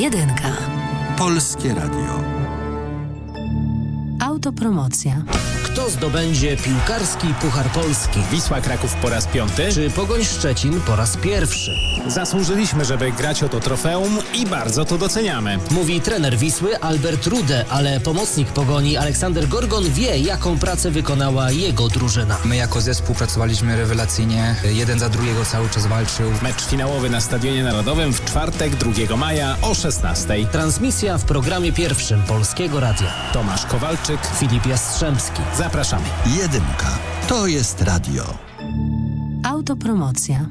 Jedynka. Polskie Radio. Autopromocja. Kto zdobędzie piłkarski Puchar Polski? Wisła Kraków po raz piąty. Czy Pogoń Szczecin po raz pierwszy? Zasłużyliśmy, żeby grać o to trofeum i bardzo to doceniamy. Mówi trener Wisły Albert Rude, ale pomocnik Pogoni Aleksander Gorgon wie, jaką pracę wykonała jego drużyna. My jako zespół pracowaliśmy rewelacyjnie. Jeden za drugiego cały czas walczył. Mecz finałowy na Stadionie Narodowym w czwartek 2 maja o 16. Transmisja w programie pierwszym Polskiego Radia. Tomasz Kowalczyk. Filip Jastrzębski. Zapraszamy. Jedynka. To jest radio. Autopromocja.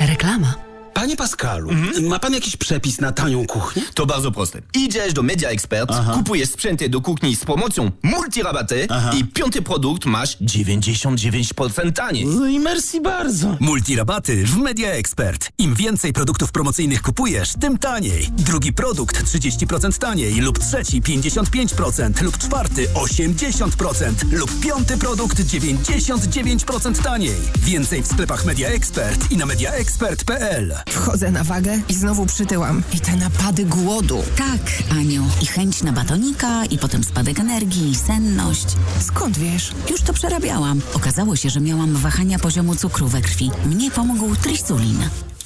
Reklama. Panie Pascalu, ma pan jakiś przepis na tanią kuchnię? To bardzo proste. Idziesz do Media Expert, kupujesz sprzęty do kuchni z promocją Multirabaty i piąty produkt masz 99% taniej. No i merci bardzo. Multirabaty w Media Expert. Im więcej produktów promocyjnych kupujesz, tym taniej. Drugi produkt 30% taniej lub trzeci 55% lub czwarty 80% lub piąty produkt 99% taniej. Więcej w sklepach Media Expert i na mediaexpert.pl. Wchodzę na wagę i znowu przytyłam. I te napady głodu. Tak, Aniu. I chęć na batonika, i potem spadek energii, i senność. Skąd wiesz? Już to przerabiałam. Okazało się, że miałam wahania poziomu cukru we krwi. Mnie pomógł trisulin.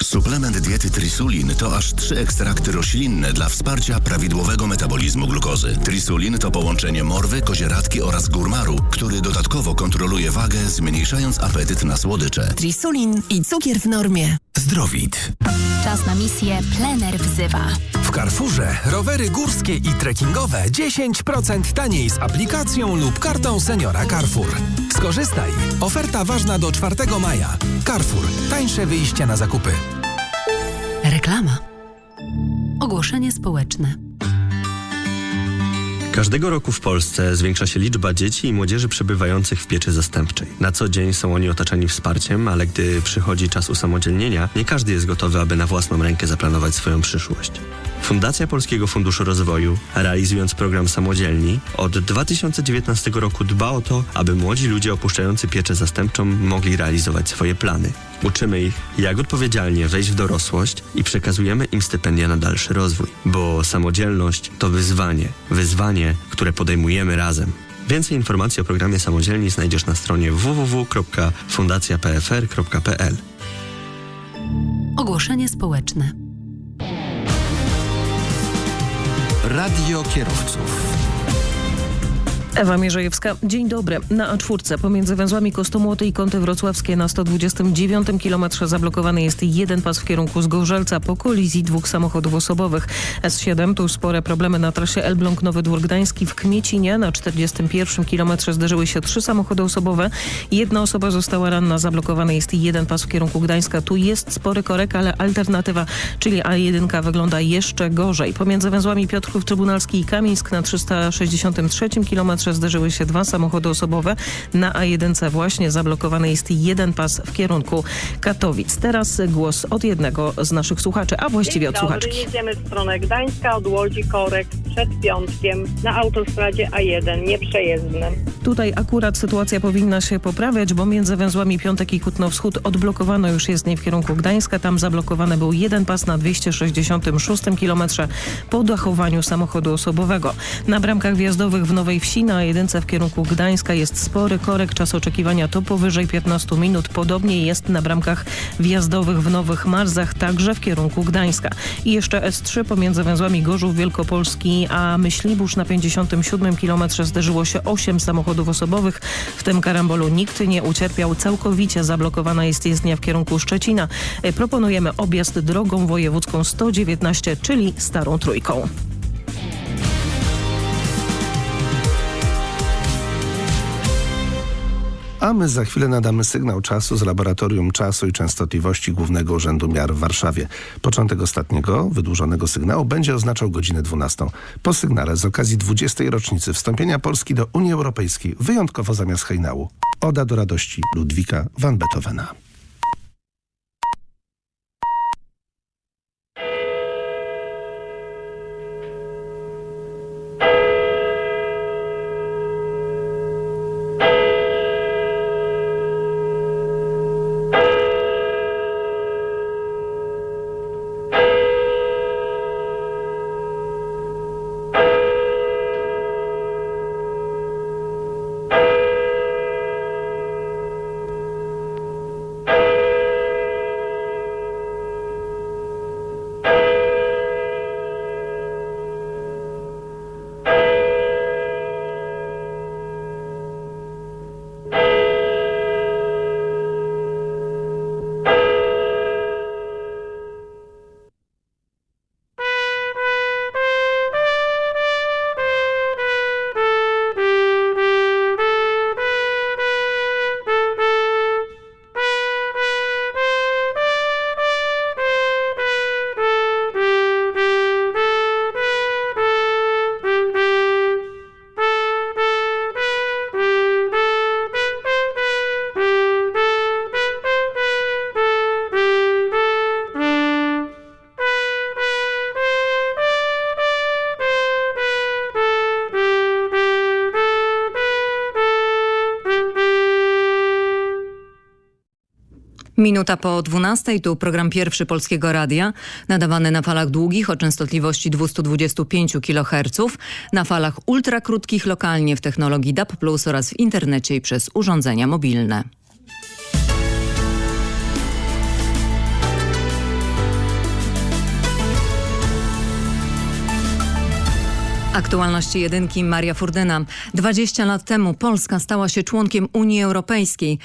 Suplement diety Trisulin to aż trzy ekstrakty roślinne dla wsparcia prawidłowego metabolizmu glukozy. Trisulin to połączenie morwy, kozieradki oraz górmaru, który dodatkowo kontroluje wagę, zmniejszając apetyt na słodycze. Trisulin i cukier w normie. Zdrowit. Czas na misję Plener wzywa. W Carrefourze rowery górskie i trekkingowe 10% taniej z aplikacją lub kartą seniora Carrefour. Skorzystaj. Oferta ważna do 4 maja. Carrefour. Tańsze wyjście na zakupy. Reklama. Ogłoszenie społeczne. Każdego roku w Polsce zwiększa się liczba dzieci i młodzieży przebywających w pieczy zastępczej. Na co dzień są oni otaczani wsparciem, ale gdy przychodzi czas usamodzielnienia, nie każdy jest gotowy, aby na własną rękę zaplanować swoją przyszłość. Fundacja Polskiego Funduszu Rozwoju, realizując program Samodzielni, od 2019 roku dba o to, aby młodzi ludzie opuszczający pieczę zastępczą mogli realizować swoje plany. Uczymy ich, jak odpowiedzialnie wejść w dorosłość i przekazujemy im stypendia na dalszy rozwój, bo samodzielność to wyzwanie, wyzwanie, które podejmujemy razem. Więcej informacji o programie Samodzielni znajdziesz na stronie www.fundacjapfr.pl. Ogłoszenie społeczne. Radio kierowców. Ewa Mierzejewska, dzień dobry. Na A4 pomiędzy węzłami Kostomłoty i Kąty Wrocławskie na 129 km zablokowany jest jeden pas w kierunku Zgorzelca po kolizji dwóch samochodów osobowych. S7 tu spore problemy na trasie Elbląg-Nowy Dwór Gdański w Kmiecinie. Na 41 km zderzyły się trzy samochody osobowe. Jedna osoba została ranna. Zablokowany jest jeden pas w kierunku Gdańska. Tu jest spory korek, ale alternatywa, czyli A1 wygląda jeszcze gorzej. Pomiędzy węzłami Piotrków Trybunalski i Kamińsk na 363 km zderzyły się dwa samochody osobowe. Na A1 właśnie zablokowany jest jeden pas w kierunku Katowic. Teraz głos od jednego z naszych słuchaczy, a właściwie od słuchaczki. jedziemy w stronę Gdańska, od Łodzi Korek przed Piątkiem na autostradzie A1, nieprzejezdnym. Tutaj akurat sytuacja powinna się poprawiać, bo między węzłami Piątek i Kutno Wschód odblokowano już jest nie w kierunku Gdańska. Tam zablokowany był jeden pas na 266 km po dachowaniu samochodu osobowego. Na bramkach wjazdowych w Nowej Wsi na jedynce w kierunku Gdańska jest spory korek. Czas oczekiwania to powyżej 15 minut. Podobnie jest na bramkach wjazdowych w Nowych Marzach, także w kierunku Gdańska. I jeszcze S3 pomiędzy węzłami Gorzów Wielkopolski a Myślibórz na 57 km zderzyło się 8 samochodów osobowych. W tym karambolu nikt nie ucierpiał. Całkowicie zablokowana jest jezdnia w kierunku Szczecina. E, Proponujemy objazd drogą wojewódzką 119, czyli Starą Trójką. A my za chwilę nadamy sygnał czasu z Laboratorium Czasu i Częstotliwości Głównego Urzędu Miar w Warszawie. Początek ostatniego, wydłużonego sygnału będzie oznaczał godzinę 12. Po sygnale z okazji 20. rocznicy wstąpienia Polski do Unii Europejskiej, wyjątkowo zamiast hejnału. Oda do radości Ludwika van Beethovena. Minuta po 12 tu program pierwszy Polskiego Radia, nadawany na falach długich o częstotliwości 225 kHz, na falach ultrakrótkich lokalnie w technologii DAB+, oraz w internecie i przez urządzenia mobilne. Aktualności jedynki Maria Furdyna. 20 lat temu Polska stała się członkiem Unii Europejskiej.